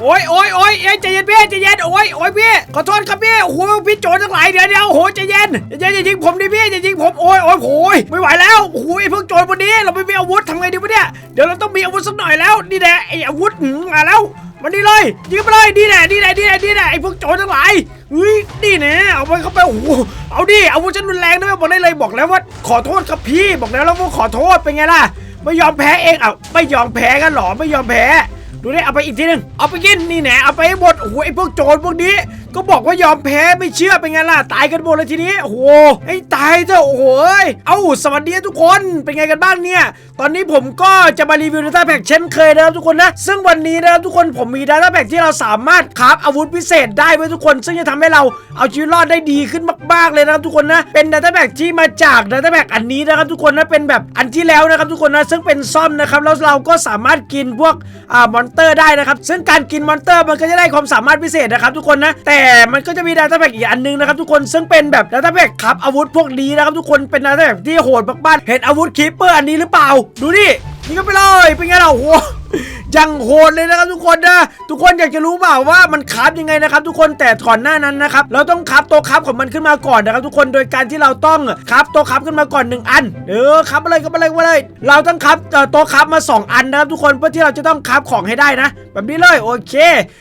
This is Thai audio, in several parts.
โอ้ยโอ้ยโอ้ยเอ้ยใจเย็นพี่ใจเย็นโอ้ยโอ้ยพี่ขอโทษครับพี่โอ้โหพี่โจรทั้งหลายเดี๋ยวเดี๋ยวโอ้โหใจเย็นใจเย็นอย่ายิงผมดิพี่อย่ายิงผมโอ้ยโอ้ยโอ้ยไม่ไหวแล้วโอ้โหไอ้พวกโจรวันนี้เราไม่มีอาวุธทำไงดีวะเนี่ยเดี๋ยวเราต้องมีอาวุธสักหน่อยแล้วนี่แหละไอ้อาวุธหืมมาแล้วมานี่เลยยิงไปเลยนี่แหละนี่แหละนี่แหละนี่แหละไอ้พวกโจรทั้งหลายเฮ้ยนี่แน่เอาไปเข้าไปโอ้โหเอาดิอาวุธฉันรุนแรงนะบอกได้เลยบอกแล้วว่าขอโทษครับพี่บอกแล้วแล้วว่าขอโทษเป็นไงล่ะไม่ยอมแพ้เองเอ้าไม่ยอมแพ้กันหรอไม่ยอมแพ้ ดูดิเอาไปอีกทีหนึ่งเอาไปกินนี่แหนเอาไปให้หมดโอ้โหไอพวกโจรพวกนี้ก็บอกว่ายอมแพ้ไม่เชื่อเป็นไงล่ะตายกันหมดเลยทีนี้โอ้โหไอ้ตายเถอะโอ้โหเอ้ยเอาสวัสดีทุกคนเป็นไงกันบ้างเนี่ย ตอนนี้ผมก็จะมารีวิวดัต้าแพ็กเช่นเคยนะครับทุกคนนะซึ่งวันนี้นะครับทุกคนผมมีดัต้าแพ็กที่เราสามารถคราฟอาวุธพิเศษได้ไว้ทุกคน ซึ่งจะทำให้เราเอาชีวิตรอดได้ดีขึ้นมาก ๆเลยนะครับทุกคนนะเป็นดัต้าแพ็กที่มาจากดัตต้าแพ็กอันนี้นะครับทุกคนนะเป็นแบบอันที่แล้วนะครับทุกคนนะซึ่งเป็นซ่อมนะครับแล้วเราก็สามารถกินพวกอ่ามอนเตอร์ได้นะครับซึ่งการกินมอนเตอร์มันก็จะได้ความสามารถพิเศษนะครับทุกคนนะแต่มันก็จะมีดาต้าแพ็กอีกอันนึงนะครับทุกคนซึ่งเป็นแบบดาต้าแพ็กครับอาวุธพวกนี้นะครับทุกคนเป็นดาต้าแพ็กที่โหดมากๆเห็นอาวุธคีปเปอร์อันนี้หรือเปล่า ดูดินี่ก็ไปเลยเป็นไงเราโอ้โหยังโหดเลยนะครับทุกคนนะทุกคนอยากจะรู้เปล่าว่ามันคราฟยังไงนะครับ ทุกคนแต่ก่อนหน้านั้นนะครับเราต้องคราฟตัวคราฟของมันขึ้นมาก่อนนะครับ ทุกคนโดยการที่เราต้องคราฟตัวคราฟขึ้นมาก่อนหนึ่งอันเออคราฟอะไรก็อะไรก็อะไรเราต้องคราฟเอ่อตัวคราฟมาสองอันนะครับทุกคนเพื่อที่เราจะต้องคราฟของให้ได้นะ แบบนี้เลยโอเค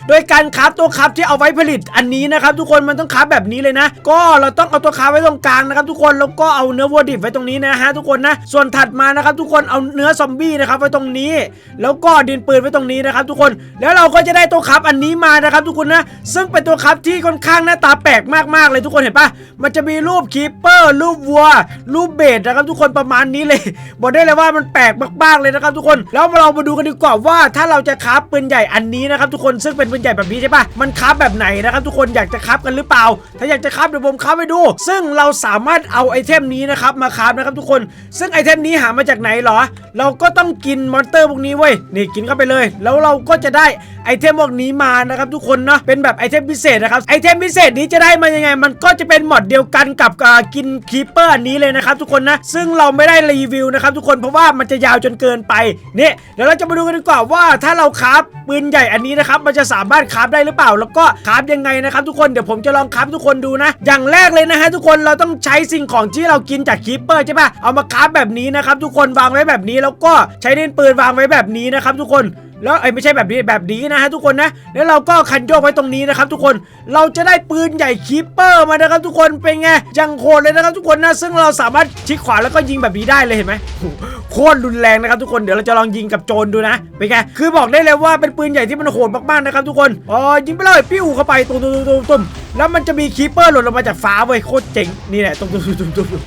โดยการคราฟตัวคราฟที่เอาไว้ผลิตอันนี้นะครับ ทุกคนมันต้องคราฟแบบนี้เลยนะ ก็เราต้องเอาตัวคราฟไว้ตรงกลางนะครับ ทุกคนแล้วก็เอาเนื้อวัวดิบไว้ตรงนี้นะฮะทุกคนนะส่วนถัดมานะครับทุกคนเอาเนื้อซอมบี้นะครับไว้ตรงนี้ แล้วก็ดินปืนไว้ตรงนี้นะครับทุกคนแล้วเราก็จะได้ตัวครับอันนี้มานะครับทุกคนนะ ซึ่งเป็นตัวครับที่ค่อนข้างหน้าตาแปลกมากๆเลยทุกคนเห็นปะมันจะมีรูปคีปเปอร์รูปวัว รูปเบสนะครับทุกคนประมาณนี้เลย บอกได้เลยว่ามันแปลกมากๆเลยนะครับทุกคนแล้วเรามาดูกันดีกว่าว่าถ้าเราจะคราฟปืนใหญ่อันนี้นะครับทุกคนซึ่งเป็นปืนใหญ่แบบนี้ใช่ปะมันคราฟแบบไหนนะครับทุกคนอยากจะคราฟกันหรือเปล่า ถ้าอยากจะคราฟเดี๋ยวผมคราฟให้ดู ซึ่งเราสามารถเอาไอเทมนี้นะครับมาคราฟนะครับทุกคน ซึ่งไอเทมนี้หามาจากไหนหรอ เราก็ต้องกินมอนเตอร์พวกนี้เว้ยนี่กินเข้าไปเลย แล้วเราก็จะได้ไอเทมพวกนี้มานะครับทุกคนเนาะเป็นแบบไอเทมพิเศษนะครับไอเทมพิเศษนี้จะได้มายังไง มันก็จะเป็นหมอดเดียวกันกับกินคีเปอร์อันนี้เลยนะครับทุกคนนะซึ่งเราไม่ได้รีวิวนะครับทุกคนเพราะว่ามันจะยาวจนเกินไปนี่เดี๋ยวเราจะมาดูกันดีกว่าว่าถ้าเราคราฟปืนใหญ่อันนี้นะครับมันจะสามารถคราฟได้หรือเปล่า แล้วก็คราฟยังไงนะครับทุกคนเดี๋ยวผมจะลองคราฟทุกคนดูนะ อย่างแรกเลยนะฮะทุกคนเราต้องใช้สิ่งของที่เรากินจากคีเปอร์ใช่ปะเอามาคราฟแบบนี้นะครับทุกคนวางไว้แบบนี้แล้วก็ใช้ดินปืนวางไว้แบบนี้นะครับทุกคน แล้วไอ้ไม่ใช่แบบนี้แบบนี้นะฮะทุกคนนะ แล้วเราก็คันโยกไว้ตรงนี้นะครับทุกคน เราจะได้ปืนใหญ่คีปเปอร์มานะครับทุกคนเป็นไงยังโหดเลยนะครับทุกคนนะ ซึ่งเราสามารถชิกขวาแล้วก็ยิงแบบนี้ได้เลยเห็นไหมโคตรรุนแรงนะครับทุกคนเดี๋ยวเราจะลองยิงกับโจรดูนะเป็นไงคือบอกได้เลยว่าเป็นปืนใหญ่ที่มันโหดมากๆนะครับทุกคนอ๋อยิงไปเลยปิ้วเข้าไปตุ้มตุ้มตุ้มตุ้มแล้วมันจะมีคีปเปอร์หล่นลงมาจากฟ้าเว้ยโคตรเจ๋งนี่แหละตุ้มตุ้มตุ้มตุ้มตุ้ม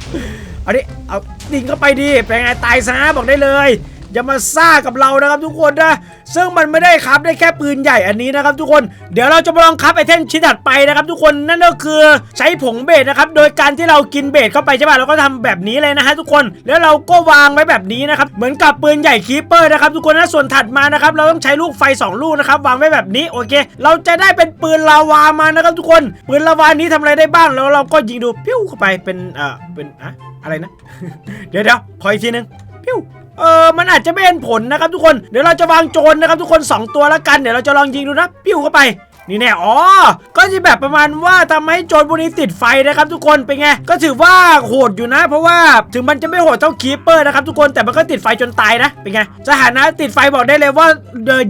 เอาดิเอายิงเข้าไปดิเป็นไงตายซะบอกได้เลย อย่ามาซ่ากับเรานะครับทุกคนนะซึ่งมันไม่ได้ครับได้แค่ปืนใหญ่อันนี้นะครับทุกคนเดี๋ยวเราจะมาลองครับไอเทมชิ้นถัดไปนะครับทุกคนนั่นก็คือใช้ผงเบสนะครับโดยการที่เรากินเบสเข้าไปใช่ป่ะเราก็ทำแบบนี้เลยนะฮะทุกคนแล้วเราก็วางไว้แบบนี้นะครับเหมือนกับปืนใหญ่คีปเปอร์นะครับทุกคนนะส่วนถัดมานะครับเราต้องใช้ลูกไฟสองลูกนะครับวางไว้แบบนี้โอเค เราจะได้เป็นปืนลาวามานะครับทุกคนปืนลาวานี้ทำอะไรได้บ้างแล้วเราก็ยิงดูปิ้วเข้าไปเป็นเอ่อเป็นอะอะไรนะ เดี๋ยวเดี๋ยวขออีกทีนึงปิ้ว เออมันอาจจะไม่เป็นผลนะครับทุกคน เดี๋ยวเราจะวางโจรนะครับทุกคน 2 ตัวแล้วกัน เดี๋ยวเราจะลองยิงดูนะ ปิ้วเข้าไป นี่แน่อ๋อ ก็จะแบบประมาณว่าทำให้โจรพวกนี้ติดไฟนะครับทุกคนเป็นไง ก็ถือว่าโหดอยู่นะ เพราะว่าถึงมันจะไม่โหดเท่าคีเปอร์นะครับทุกคนแต่มันก็ติดไฟจนตายนะเป็นไงสถานะติดไฟบอกได้เลยว่า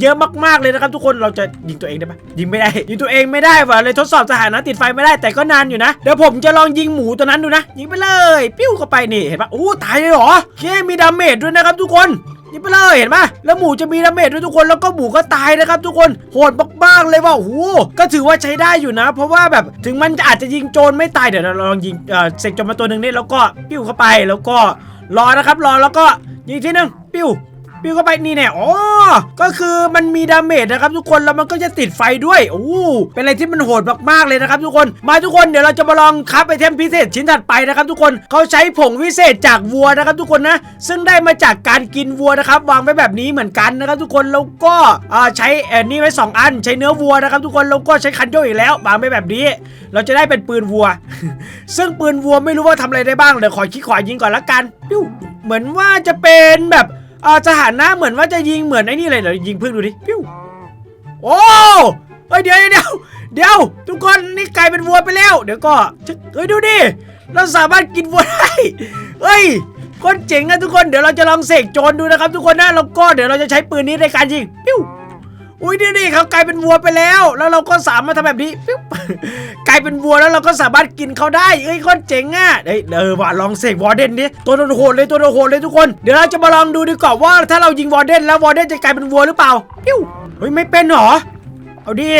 เยอะมากๆเลยนะครับทุกคนเราจะยิงตัวเองได้ปะยิงไม่ได้ยิงตัวเองไม่ได้ว่ะเลยทดสอบสถานะติดไฟไม่ได้แต่ก็นานอยู่นะเดี๋ยวผมจะลองยิงหมูตัวนั้นดูนะ ยิงไปเลย ปิ้วเข้าไปนี่เห็นปะโอ้ตายเลยเหรอแค่มีดาเมจด้วยนะครับทุกคน ยิงไปเลยเห็นไหมแล้วหมูจะมีดาเมจด้วยทุกคนแล้วก็หมูก็ตายนะครับ ทุกคนโหดมากๆเลยว่าโอ้โหก็ถือว่าใช้ได้อยู่นะ เพราะว่าแบบถึงมันอาจจะยิงโจรไม่ตายเดี๋ยวเราลองยิงเอ่อเสกโจรมาตัวหนึ่งนี่แล้วก็ปิ้วเข้าไปแล้วก็รอนะครับรอแล้วก็ยิงทีหนึงปิ้ว ปิ้วเข้าไปนี่แน่อ๋อก็คือมันมีดาเมจนะครับทุกคนแล้วมันก็จะติดไฟด้วยโอ้เป็นอะไรที่มันโหดมากๆเลยนะครับทุกคนมาทุกคนเดี๋ยวเราจะมาลองคับไอเทมพิเศษชิ้นถัดไปนะครับ ทุกคนเขาใช้ผงวิเศษจากวัวนะครับ ทุกคนนะ ซึ่งได้มาจากการกินวัวนะครับ วางไว้แบบนี้เหมือนกันนะครับ ทุกคนแล้วก็ใช้เอ่อนี่ไว้สองอัน ใช้เนื้อวัวนะครับทุกคนแล้วก็ใช้คันโยกอีกแล้ววางไว้แบบนี้ เราจะได้เป็นปืนวัว ซึ่งปืนวัวไม่รู้ว่าทำอะไรได้บ้างเดี๋ยวขอคิดขวายิงก่อนละกันปิ้วเหมือนว่าจะเป็นแบบ อ่าสถานะเหมือนว่าจะยิงเหมือนไอ้นี่เลยเดี๋ยวยิงพึ่งดูดิปิ้วโอ้เฮ้ยเดี๋ยวเดี๋ยวเดี๋ยวทุกคนนี่กลายเป็นวัวไปแล้ว เดี๋ยวก็เฮ้ยดูดิเราสามารถกินวัวได้เฮ้ยคนเจ๋งนะทุกคนเดี๋ยวเราจะลองเสกโจรดูนะครับ ทุกคนนะแล้วก็เดี๋ยวเราจะใช้ปืนนี้ในการยิงปิ้ว อุ้ยนี่นี่เขากลายเป็นวัวไปแล้ว แล้วเราก็สามารถทำแบบนี้กลายเป็นวัวแล้วเราก็สามารถกินเขาได้เอ้ยคนเจ๋งอะเฮ้ยเออว่าลองเสกวอร์เดนดิตัวโหดเลยตัวโหดเลยทุกคนเดี๋ยวเราจะมาลองดูดีกว่าว่าถ้าเรายิงวอร์เดนแล้ววอร์เดนจะกลายเป็นวัวหรือเปล่าปิ้วเฮ้ยไม่เป็นหรอเอาดี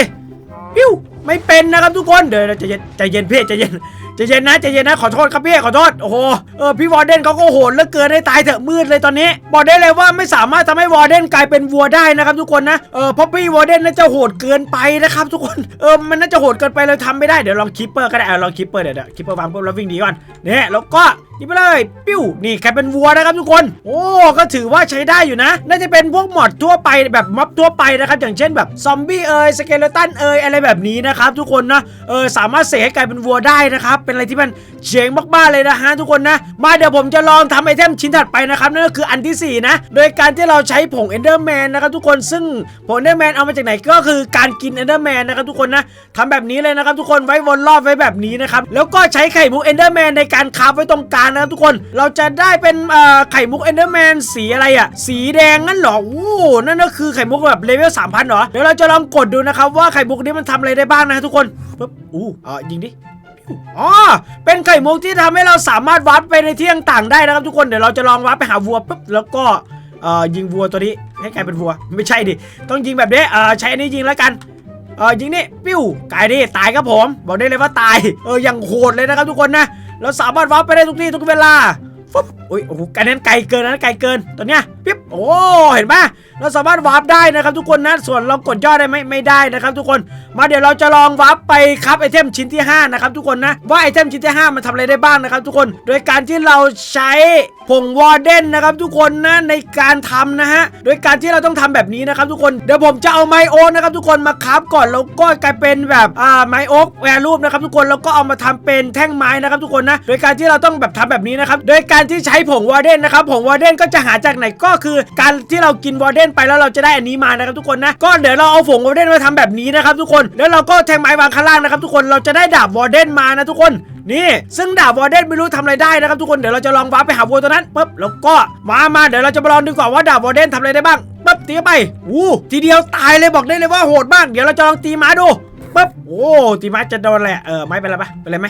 ปิ้วไม่เป็นนะครับทุกคนเดี๋ยวใจเย็นใจเย็นเพ่ใจเย็น ใจเย็นนะใจเย็นนะขอโทษครับพี่ขอโทษโอ้โหเออพี่วอร์เดนเขาก็โหดเหลือเกินให้ตายเถอะมืดเลยตอนนี้ บอกได้เลยว่าไม่สามารถทำให้วอร์เดนกลายเป็นวัวได้นะครับทุกคนนะเออเพราะพี่วอร์เดนน่าจะโหดเกินไปนะครับทุกคนเออมันน่าจะโหดเกินไปเลยทำไม่ได้เดี๋ยวลองคิปเปอร์ก็ได้เอาลองคิปเปอร์เดี๋ยวเดี๋ยวคิปเปอร์วางปุ๊บแล้ววิ่งหนีก่อนเนี่ยแล้วก็ นี่ไปเลยปิ้วนี่กลายเป็นวัวนะครับทุกคน โอ้ก็ถือว่าใช้ได้อยู่นะ น่าจะเป็นพวกมอดทั่วไปแบบม็อบทั่วไปนะครับ อย่างเช่นแบบซอมบี้เอยสเกเลตันเอยอะไรแบบนี้นะครับทุกคนนะเออสามารถเสกให้กลายเป็นวัวได้นะครับ เป็นอะไรที่มันเจ๋งมากๆเลยนะฮะทุกคนนะ มาเดี๋ยวผมจะลองทำไอเทมชิ้นถัดไปนะครับนั่นก็คืออันที่สี่นะ โดยการที่เราใช้ผงเอนเดอร์แมนนะครับทุกคนซึ่งผงเอนเดอร์แมนเอามาจากไหนก็คือการกินเอนเดอร์แมนนะครับทุกคนนะทำแบบนี้เลยนะครับทุกคนไว้วนรอบไว้แบบนี้นะครับแล้วก็ใช้ไข่มุกเอนเดอร์แมนในการคาบไว้ตรงกลางนะครับทุกคนเราจะได้เป็นไข่มุกเอนเดอร์แมนสีอะไรอะสีแดงงั้นหรอโอ้นั่นก็คือไข่มุกแบบเลเวลสามพันเหรอ เดี๋ยวเราจะลองกดดูนะครับว่าไข่มุกนี้มันทำอะไรได้บ้างนะทุกคนปึ๊บอู้เอ่อยิงดิอ๋อ เป็นไข่มุกที่ทำให้เราสามารถวัดไปในที่ต่างๆได้นะครับทุกคน เดี๋ยวเราจะลองวัดไปหาวัวปุ๊บแล้วก็เอ่อยิงวัวตัวนี้ให้กลายเป็นวัว ไม่ใช่ดิ ต้องยิงแบบนี้อ่อใช้อันนี้ยิงแล้วกันเออยิงนี่ปิ้วกายดิตายครับผม บอกได้เลยว่าตาย เออยังโหดเลยนะครับทุกคนนะ เราสามารถวัดไปได้ทุกที่ทุกเวลาฟุ๊บโอ้ยโอ้โหการนั้นไกลเกินนะไกลเกินตอนเนี้ยปิ๊บโอ้เห็นปะ เราสามารถวาร์ปได้นะครับ ทุกคนนะส่วนเรากดย่อได้ไหมไม่ได้นะครับ ทุกคน มาเดี๋ยวเราจะลองวาร์ปไปครับไอเทมชิ้นที่5นะครับทุกคนนะว่าไอเทมชิ้นที่ 5 มันทำอะไรได้บ้างนะครับทุกคน โดยการที่เราใช้ผงวอร์เดนนะครับทุกคนนะในการทำนะฮะโดยการที่เราต้องทำแบบนี้นะครับทุกคนเดี๋ยวผมจะเอาไมโอนะครับทุกคนมาคับก่อนแล้วก็กลายเป็นแบบอ่าไมโอ๊กแวร์รูปนะครับทุกคนแล้วก็เอามาทำเป็นแท่งไม้นะครับทุกคนนะโดยการที่เราต้องแบบทำแบบนี้นะครับโดยการที่ใช้ผงวอร์เดนนะครับผงวอร์เดนก็จะหาจากไหนก็คือการที่เรากินวอร์เดนไปแล้วเราจะได้อันนี้มานะครับทุกคนนะก็เดี๋ยวเราเอาผงวอร์เดนมาทำแบบนี้นะครับทุกคนแล้วเราก็แทงไม้วางข้างล่างนะครับทุกคนเราจะได้ดาบวอร์เดนมานะทุกคนนี่ ซึ่งดาบวอร์เดนไม่รู้ทำอะไรได้นะครับทุกคนเดี๋ยวเราจะลองว้าไปหาวัวตัวนั้นปุ๊บแล้วก็มามาเดี๋ยวเราจะมาลองดูก่อนว่าดาบวอร์เดนทำอะไรได้บ้างปุ๊บตีไปอู้ทีเดียวตายเลยบอกได้เลยว่าโหดมากเดี๋ยวเราจะลองตีม้าดูปุ๊บโอ้ตีม้าจะโดนแหละเออไม่เป็นไรปะเป็นไรไหม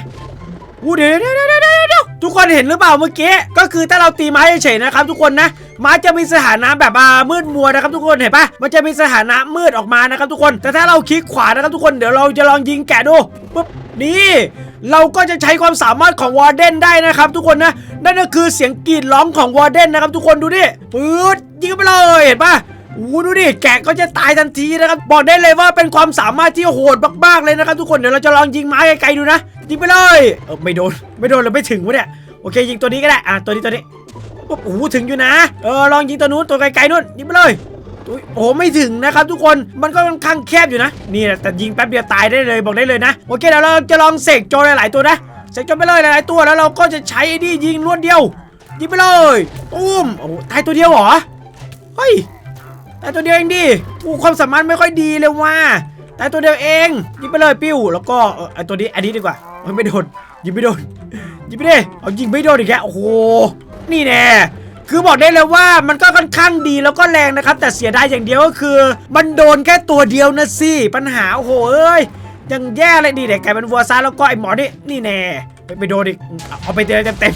อู้เดี๋ยวเดี๋ยวเดี๋ยวเดี๋ยวเดี๋ยวทุกคนเห็นหรือเปล่าเมื่อกี้ก็คือถ้าเราตีไม้เฉยๆนะครับทุกคนนะ ไม้จะมีสถานะแบบอ่ามืดมัวนะครับทุกคนเห็นปะมันจะมีสถานะมืดออกมานะครับทุกคน แต่ถ้าเราคลิกขวานะครับทุกคนเดี๋ยวเราจะลองยิงแกะดูปุ๊บนี่เราก็จะใช้ความสามารถของวอร์เดนได้นะครับทุกคนนะนั่นก็คือเสียงกรีดร้องของวอร์เดนนะครับทุกคนดูดิปื๊ดยิงไปเลยเห็นปะโอ้ดูดิแกะก็จะตายทันทีนะครับบอกได้เลยว่าเป็นความสามารถที่โหดมากๆเลยนะครับทุกคนเดี๋ยวเราจะลองยิงไม้ไกลๆดูนะยิงไปเลยเออไม่โดนไม่โดนเลยไม่ถึงวะเนี่ยโอเคยิงตัวนี้ก็ได้อะตัวนี้ตัวนี้ ปุ๊บโอ้โหถึงอยู่นะ เออลองยิงตัวนู้นตัวไกลๆนู้นยิงไปเลยโอ้โหไม่ถึงนะครับทุกคนมันก็ค่อนข้างแคบอยู่นะนี่แหละแต่ยิงแป๊บเดียวตายได้เลยบอกได้เลยนะ โอเคเดี๋ยวเราจะลองเสกโจรหลายๆตัวนะเสกโจรไปเลยหลายๆตัวแล้วเราก็จะใช้ไอ้นี่ยิงรวดเดียวยิงไปเลยตุ้มโอ้ตายตัวเดียวเหรอเฮ้ยแต่ตัวเดียวเองดิกูความสามารถไม่ค่อยดีเลยว่ะแต่ตัวเดียวเองยิงไปเลยปิ้วแล้วก็เออไอตัวนี้อันนี้ดีกว่ามันไม่โดนยิงไม่โดนยิงไม่ได้เอายิงไม่โดนอีกแล้วโอ้โห นี่แน่คือบอกได้เลยว่ามันก็ค่อนข้างดีแล้วก็แรงนะครับ แต่เสียดายอย่างเดียวก็คือ มันโดนแค่ตัวเดียวนะสิปัญหาโอ้โหเอ้ยยังแย่เลยดีเด็กกลายเป็นวัวซ่าแล้วก็ไอหมอนี่นี่แน่ไปไปโดนอีกเอาไปเต็มเต็ม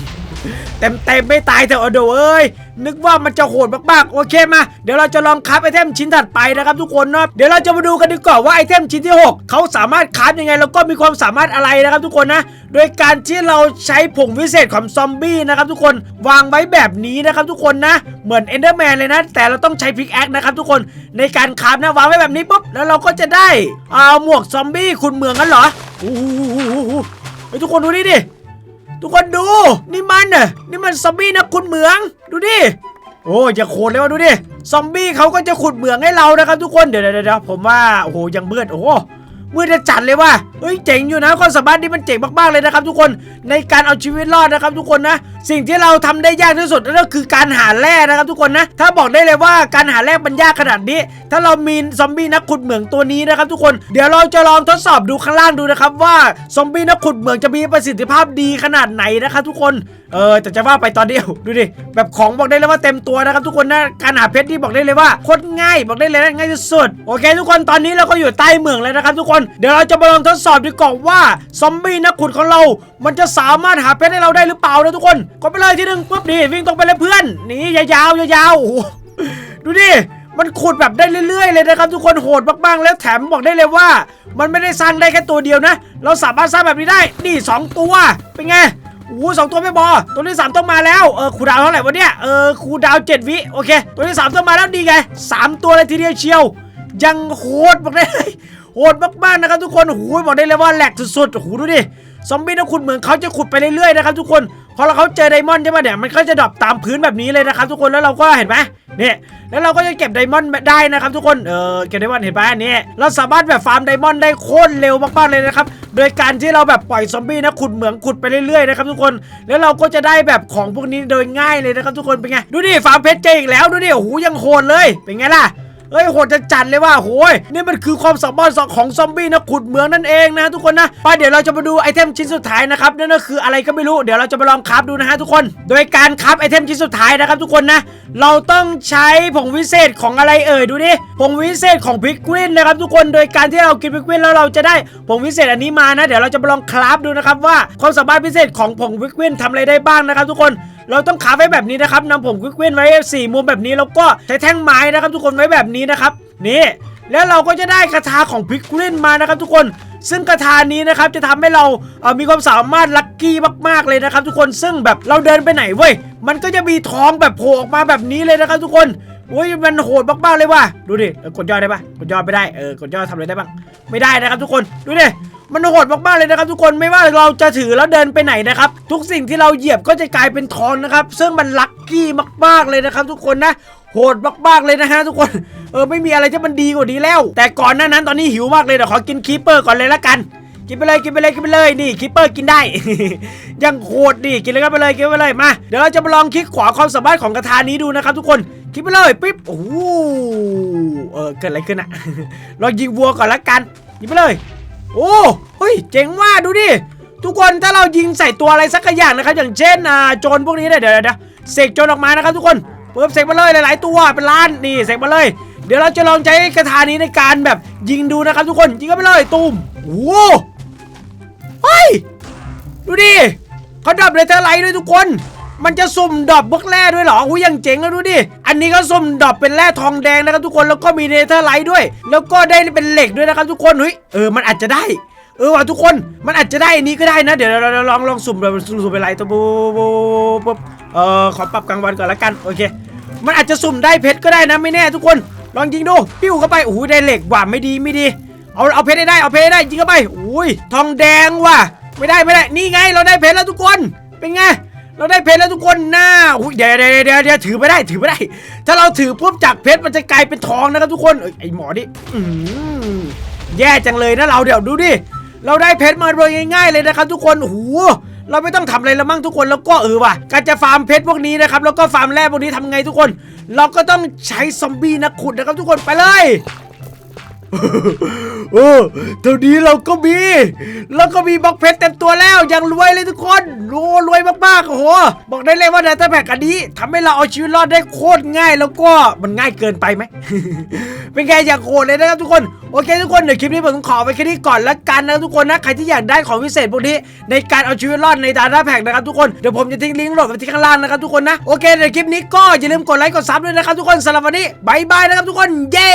เต็มเต็มไม่ตายเถอะเอาเดยวเอ้ยนึกว่ามันจะโหดมากๆโอเคมา เดี๋ยวเราจะลองคับไอเทมชิ้นถัดไปนะครับทุกคนเนาะเดี๋ยวเราจะมาดูกันดีกว่าว่าไอเทมชิ้นที่ 6 เขาสามารถคับยังไง แล้วก็มีความสามารถอะไรนะครับทุกคนนะ โดยการที่เราใช้ผงวิเศษของซอมบี้นะครับทุกคนวางไว้แบบนี้นะครับทุกคนนะเหมือนเอนเดอร์แมนเลยนะ แต่เราต้องใช้พิกแอคนะครับทุกคนในการคับนะวางไว้แบบนี้ปุ๊บแล้วเราก็จะได้เอาหมวกซอมบี้คุณเมืองกันเหรอโอ้โหเฮ้ยทุกคนดูนี่ดิ ทุกคนดู นี่มันน่ะนี่มันซอมบี้นะขุดเหมือง ดูดิ โอ้จะโคตรเลยว่ะดูดิ ซอมบี้เขาก็จะขุดเหมืองให้เรานะครับทุกคน เดี๋ยวเดี๋ยวเดี๋ยวผมว่า โอ้โหยังมืดโอ้ มืดจะจัดเลยว่ะเฮ้ยเจ๋งอยู่นะความสามารถนี้มันเจ๋งมากๆเลยนะครับ ทุกคนในการเอาชีวิตรอดนะครับ ทุกคนนะ สิ่งที่เราทำได้ยากที่สุดนั่นก็คือการหาแร่นะครับ ทุกคนนะ ถ้าบอกได้เลยว่าการหาแร่มันยากขนาดนี้ ถ้าเรามีซอมบี้นักขุดเหมืองตัวนี้นะครับ ทุกคนเดี๋ยวเราจะลองทดสอบดูข้างล่างดูนะครับ ว่าซอมบี้นักขุดเหมืองจะมีประสิทธิภาพดีขนาดไหนนะครับ ทุกคนเออแต่จะว่าไปตอนเดียวดูดิแบบของบอกได้เลยว่าเต็มตัวนะครับ ทุกคนนะการหาเพชรที่บอกได้เลยว่าโคตรง่ายบอกได้เลยนะง่ายที่สุดโอเค ทุกคนตอนนี้เราก็อยู่ใต้เมืองแล้วนะครับ ทุกคนเดี๋ยวเราจะมาลองทดสอบดูก่อนว่าซอมบี้นักขุดของเรา มันจะสามารถหาเพชรให้เราได้หรือเปล่านะทุกคนกดไปเลยทีหนึ่งปุ๊บนี่วิ่งตรงไปเลยเพื่อนหนี่ยาวๆยาวๆดูดิมันขุดแบบได้เรื่อย ๆ เลยนะครับทุกคนโหดมากๆแล้วแถมบอกได้เลยว่า มันไม่ได้สร้างได้แค่ตัวเดียวนะ เราสามารถสร้างแบบนี้ได้ นี่สองตัว เป็นไงโอ้สองตัวไม่พอตัวที่สามต้องมาแล้วเออคูดาวเท่าไหร่วะเนี่ยเออคูดาวเจ็ดวิโอเค ตัวที่สามต้องมาแล้วดีไงสามตัวเลยทีเดียวเชียว ยังโหดบอกได้เลย โหดมากๆนะครับทุกคนโอ้โหบอกได้เลยว่าแหลกสุดๆโอ้โหดูดิซอมบี้นักขุดเหมือนเขาจะขุดไปเรื่อยๆนะครับทุกคนพอเราเขาเจอไดมอนด์ใช่ไหมเนี่ยมันก็จะดรอปตามพื้นแบบนี้เลยนะครับทุกคนแล้วเราก็เห็นไหมเนี่ยแล้วเราก็จะเก็บไดมอนด์ได้นะครับทุกคนเออเก็บไดมอนด์เห็นไหมเนี่ยเราสามารถแบบฟาร์มไดมอนด์ได้โคตรเร็วมากๆเลยนะครับโดยการที่เราแบบปล่อยซอมบี้นะขุดเหมืองขุดไปเรื่อยๆนะครับทุกคนแล้วเราก็จะได้แบบของพวกนี้โดยง่ายเลยนะครับทุกคนเป็นไงดูดิฟาร์มเพชรเจออีกแล้วดูดิโอ้โหยังโหดเลยเป็นไงล่ะ เฮ้ยโหดจะจัดเลยว่าโหยนี่มันคือความสามารถของซอมบี้นะขุดเมืองนั่นเองนะทุกคนนะไปเดี๋ยวเราจะมาดูไอเทมชิ้นสุดท้ายนะครับนั่นก็คืออะไรก็ไม่รู้เดี๋ยวเราจะมาลองคราฟดูนะฮะทุกคน โดยการคราฟไอเทมชิ้นสุดท้ายนะครับทุกคนนะ เราต้องใช้ผงวิเศษของอะไรเอ่ยดูดิผงวิเศษของพิกวินนะครับทุกคนโดยการที่เรากินพิกวินแล้วเราจะได้ผงวิเศษอันนี้มานะ เดี๋ยวเราจะมาลองคราฟดูนะครับว่าความสามารถพิเศษของผงพิกวินทำอะไรได้บ้างนะครับทุกคน เราต้องขาไว้แบบนี้นะครับนำผมควิกเว้นไว้สี่มุมแบบนี้แล้วก็ใช้แท่งไม้นะครับ ทุกคนไว้แบบนี้นะครับนี่แล้วเราก็จะได้กระทาของพิกเว้นมานะครับ ทุกคนซึ่งกระทานี้นะครับจะทำให้เราเมีความสามารถลัคกี้มากๆเลยนะครับ ทุกคนซึ่งแบบเราเดินไปไหนเว้ยมันก็จะมีท้องแบบโผล่ออกมาแบบนี้เลยนะครับ ทุกคนโอ้ยมันโหดมากๆเลยว่ะดูดิกดย่อได้ปะกดย่อไม่ได้เออกดย่อทำอะไรได้บ้างไม่ได้นะครับ ทุกคนดูดิ มันโหดมากๆเลยนะครับ ทุกคนไม่ว่าเราจะถือแล้วเดินไปไหนนะครับ ทุกสิ่งที่เราเหยียบก็จะกลายเป็นทองนะครับ ซึ่งมันลัคกี้มากๆเลยนะครับ ทุกคนนะโหดมากๆเลยนะฮะทุกคนเออไม่มีอะไรที่มันดีกว่านี้แล้ว แต่ก่อนหน้านั้นตอนนี้หิวมากเลยเดี๋ยวขอกินคีเปอร์ก่อนเลยละกันกินไปเลยกินไปเลยกินไปเลยนี่คีเปอร์กินได้ ยังโหดดิกินเลยกันไปเลยกินไปเลยมาเดี๋ยวเราจะมาลองคลิกขวาความสามารถของกระทานี้ดูนะครับทุกคนคลิกไปเลยปิ๊บโอ้โหเออเกิดอะไรขึ้นอะลองยิงวัวก่อนละกันยิงไปเลย โอ้เฮ้ยเจ๋งว่าดูดิทุกคนถ้าเรายิงใส่ตัวอะไรสักอย่างนะครับอย่างเช่นอ่าโจรพวกนี้เนี่ยเดี๋ยวเดี๋ยวเดี๋ยวเสกโจรออกมานะครับทุกคนเพิ่มเสกมาเลยหลาย ๆ ตัวเป็นล้านนี่เสกมาเลย เดี๋ยวเราจะลองใช้กระทานี้ในการแบบยิงดูนะครับทุกคนยิงกันไปเลยตูมโอ้เฮ้ยดูดิเขาดับเลยเทอร์ไลท์ด้วยทุกคน มันจะสุ่มดอปพวกแร่ด้วยเหรอหูยยังเจ๋งเลยดูดิ อันนี้ก็สุ่มดอปเป็นแร่ทองแดงนะครับทุกคน แล้วก็มีเนเธอร์ไลท์ด้วย แล้วก็ได้เป็นเหล็กด้วยนะครับทุกคนเฮ้ย เออ มันอาจจะได้ เออว่ะทุกคน มันอาจจะได้อันนี้ก็ได้นะ เดี๋ยวเราลองลองสุ่มแบบสุ่มสุ่มเป็นไรตัวบูบูบูเออขอปรับกลางวันก่อนละกัน โอเค มันอาจจะสุ่มได้เพชรก็ได้นะไม่แน่ทุกคน ลองยิงดู ปิ้วเข้าไปโอ้โหได้เหล็กว่ะไม่ดีไม่ดี เอาเอาเพชรได้ได้ เอาเพชรได้ยิงเข้าไปอุ้ยทองแดงว่ะ ไม่ได้ไม่ได้ นี่ไงเราได้เพชรแล้วทุกคน เราได้เพชรแล้วทุกคนหน้าอุ๊ยเดี๋ยวเดี๋ยวเดี๋ยวเดี๋ยวถือไม่ได้ถือไม่ได้ ถ้าเราถือปุ๊บจากเพชรมันจะกลายเป็นทองนะครับทุกคนเอ้ยไอหมอนี่อืมแย่จังเลยนะเราเดี๋ยวดูดิเราได้เพชรมาโดยง่ายๆเลยนะครับทุกคนโอ้โหเราไม่ต้องทำอะไรแล้วมั้งทุกคนแล้วก็เออว่ะการจะฟาร์มเพชรพวกนี้นะครับแล้วก็ฟาร์มแร่พวกนี้ทำไงทุกคน เราก็ต้องใช้ซอมบี้นักขุดนะครับทุกคนไปเลย เออเท่านี้เราก็มีแล้วก็มีบล็อกเพชรเต็มตัวแล้วย่างรวยเลยทุกคนโอ้รวยมากๆโอ้โหบอกได้เลยว่าดัตต้าแพ็กอันนี้ทำให้เราเอาชีวิตรอดได้โคตรง่ายแล้วก็มันง่ายเกินไปไหมเป็นไงอย่างโหดเลยนะครับทุกคนโอเคทุกคนเดี๋ยวคลิปนี้ผมต้องขอไปแค่นี้ก่อนละกันนะทุกคนนะใครที่อยากได้ของพิเศษพวกนี้ในการเอาชีวิตรอดในดาต้าแพ็กนะครับทุกคนเดี๋ยวผมจะทิ้งลิงก์โหลดไว้ที่ข้างล่างนะครับทุกคนนะโอเคเดี๋ยวคลิปนี้ก็อย่าลืมกดไลค์กดซับด้วยนะครับทุกคนสำหรับวันนี้บายบายนะครับทุกคนเย้